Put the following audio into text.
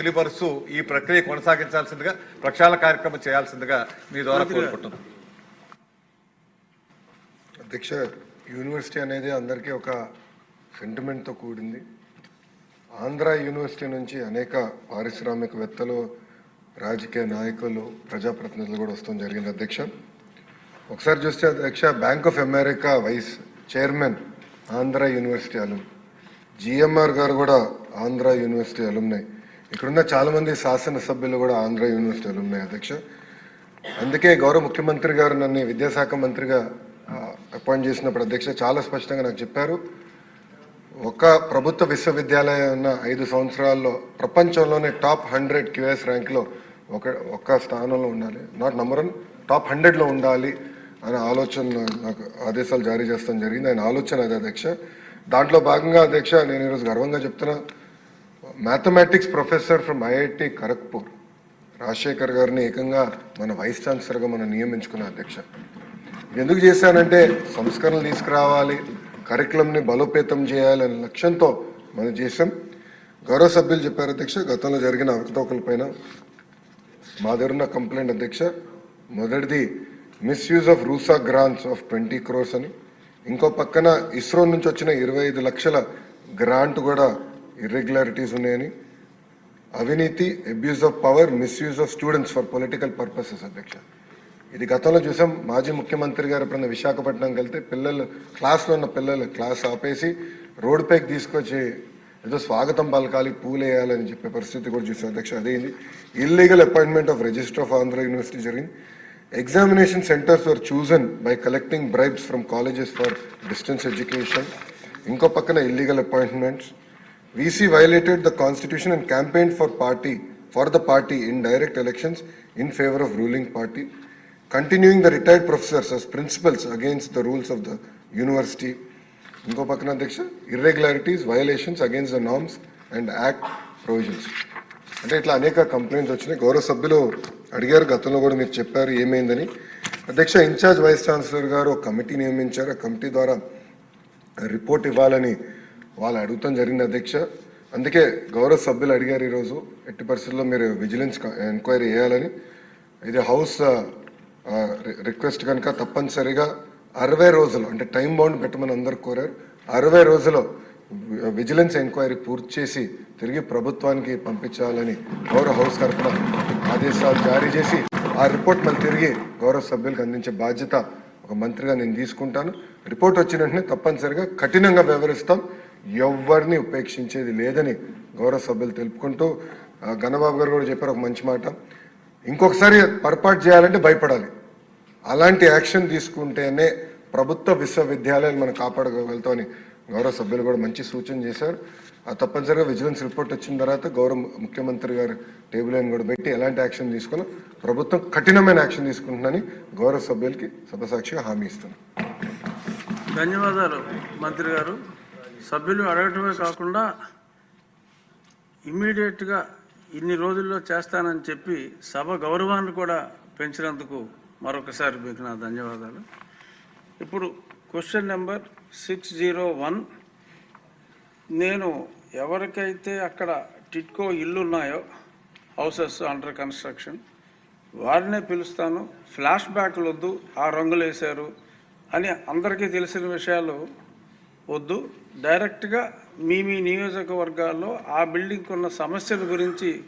తెలియపరుస్తూ ఈ ప్రక్రియ కొనసాగించాల్సిందిగా ప్రక్షాళన కార్యక్రమం చేయాల్సిందిగా మీ ద్వారా కోరుకుంటున్నాం. అధ్యక్ష యూనివర్సిటీ అనేది అందరికీ ఒక సెంటిమెంట్తో కూడింది. ఆంధ్ర యూనివర్సిటీ నుంచి అనేక పారిశ్రామికవేత్తలు రాజకీయ నాయకులు ప్రజాప్రతినిధులు కూడా వస్తాం జరిగింది అధ్యక్ష. ఒకసారి చూస్తే అధ్యక్ష Bank of America vice chairman Andhra university alum GMR గారు కూడా ఆంధ్ర యూనివర్సిటీ అలుమ్నాయి ఇక్కడున్న చాలామంది శాసనసభ్యులు కూడా ఆంధ్ర యూనివర్సిటీలు ఉన్నాయి అధ్యక్ష. అందుకే గౌరవ ముఖ్యమంత్రి గారు నన్ను విద్యాశాఖ మంత్రిగా అపాయింట్ చేసినప్పుడు అధ్యక్ష చాలా స్పష్టంగా నాకు చెప్పారు. ఒక ప్రభుత్వ విశ్వవిద్యాలయం ఉన్న ఐదు సంవత్సరాల్లో ప్రపంచంలోనే టాప్ హండ్రెడ్ క్యూఎస్ ర్యాంక్లో ఒక ఒక్క స్థానంలో ఉండాలి. నాట్ నంబర్ వన్ టాప్ హండ్రెడ్లో ఉండాలి అనే ఆలోచన నాకు ఆదేశాలు జారీ చేస్తాం జరిగింది. ఆయన ఆలోచన అది అధ్యక్ష. దాంట్లో భాగంగా అధ్యక్ష నేను ఈరోజు గర్వంగా చెప్తున్నా. Mathematics professor from IIT Kharagpur Rajasekhar గారిని ఏకంగా మన వైస్ ఛాన్సలర్గా మనం నియమించుకున్న అధ్యక్ష. ఎందుకు చేశానంటే సంస్కరణలు తీసుకురావాలి కరికులంని బలోపేతం చేయాలనే లక్ష్యంతో మనం చేసాం గౌరవ సభ్యులు చెప్పారు అధ్యక్ష గతంలో జరిగిన అవకతవకలపైన మా దగ్గర ఉన్న కంప్లైంట్ అధ్యక్ష. మొదటిది misuse of RUSA grants of twenty crores అని. ఇంకో పక్కన ఇస్రో నుంచి వచ్చిన ఇరవై ఐదు లక్షల గ్రాంట్ కూడా ఇర్రెగ్యులారిటీస్ ఉన్నాయని. అవినీతి abuse of power misuse of students for political purposes అధ్యక్ష. ఇది గతంలో చూసాం. మాజీ ముఖ్యమంత్రి గారు ఎప్పుడైనా విశాఖపట్నంకి వెళ్తే పిల్లలు క్లాస్లో ఉన్న పిల్లలు క్లాస్ ఆపేసి రోడ్ పైకి తీసుకొచ్చి ఏదో స్వాగతం పలకాలి పూలేయాలని చెప్పే పరిస్థితి కూడా చూసాం. అధ్యక్ష అదేంది illegal appointment of registrar of Andhra university జరిగింది. Examination centres are chosen by collecting bribes from colleges for distance education ఇంకో పక్కన illegal appointments VC violated the constitution and campaigned for party, for the party in direct elections in favor of ruling party, continuing the retired professors as principals against the rules of the university. ఇంకో పక్కన అధ్యక్ష irregularities violations against the norms and act provisions అంటే ఇట్లా అనేక complaints వచ్చినాయి గౌరవ సభ్యులు అడిగారు గతంలో కూడా మీరు చెప్పారు ఏమైందని అధ్యక్ష ఇన్ఛార్జ్ వైస్ ఛాన్సలర్ గారు ఒక కమిటీ నియమించారు ఆ కమిటీ ద్వారా రిపోర్ట్ ఇవ్వాలని వాళ్ళు అడుగుతాం జరిగింది అధ్యక్ష. అందుకే గౌరవ సభ్యులు అడిగారు ఈరోజు. ఎట్టి పరిస్థితుల్లో మీరు విజిలెన్స్ ఎంక్వైరీ చేయాలని. ఇది హౌస్ రిక్వెస్ట్ కనుక తప్పనిసరిగా అరవై రోజులు అంటే టైం బౌండ్ పెట్టమని అందరు కోరారు. అరవై రోజులు విజిలెన్స్ ఎంక్వైరీ పూర్తి చేసి తిరిగి ప్రభుత్వానికి పంపించాలని గౌరవ హౌస్ తరఫున ఆదేశాలు జారీ చేసి ఆ రిపోర్ట్ మళ్ళీ తిరిగి గౌరవ సభ్యులకు అందించే బాధ్యత ఒక మంత్రిగా నేను తీసుకుంటాను. రిపోర్ట్ వచ్చిన వెంటనే తప్పనిసరిగా కఠినంగా వ్యవహరిస్తాం ఎవరిని ఉపేక్షించేది లేదని గౌరవ సభ్యులు తెలుపుకుంటూ ఘనబాబు గణబాబు గారు కూడా చెప్పారు ఒక మంచి మాట. ఇంకొకసారి పొరపాటు చేయాలంటే భయపడాలి. అలాంటి యాక్షన్ తీసుకుంటేనే ప్రభుత్వ విశ్వవిద్యాలయాలు మనం కాపాడగలుగుతామని గౌరవ సభ్యులు కూడా మంచి సూచన చేశారు. ఆ తప్పనిసరిగా విజిలెన్స్ రిపోర్ట్ వచ్చిన తర్వాత గౌరవ ముఖ్యమంత్రి గారు టేబుల్ అని కూడా పెట్టి ఎలాంటి యాక్షన్ తీసుకున్నా ప్రభుత్వం కఠినమైన యాక్షన్ తీసుకుంటుందని గౌరవ సభ్యులకి సభసాక్షిగా హామీ ఇస్తున్నాను ధన్యవాదాలు మంత్రి గారు. సభ్యులు అడగటమే కాకుండా ఇమ్మీడియట్గా ఇన్ని రోజుల్లో చేస్తానని చెప్పి సభ గౌరవాన్ని కూడా పెంచినందుకు మరొకసారి మీకు నా ధన్యవాదాలు. ఇప్పుడు question number six zero one. నేను ఎవరికైతే అక్కడ టిట్కో ఇల్లు ఉన్నాయో హౌసెస్ అండర్ కన్స్ట్రక్షన్ వారినే పిలుస్తాను. ఫ్లాష్ బ్యాక్లు వద్దు ఆ రంగులు వేశారు అని అందరికీ తెలిసిన విషయాలు వద్దు. డైరెక్ట్గా మీ మీ నియోజకవర్గాల్లో ఆ బిల్డింగ్కి ఉన్న సమస్యల గురించి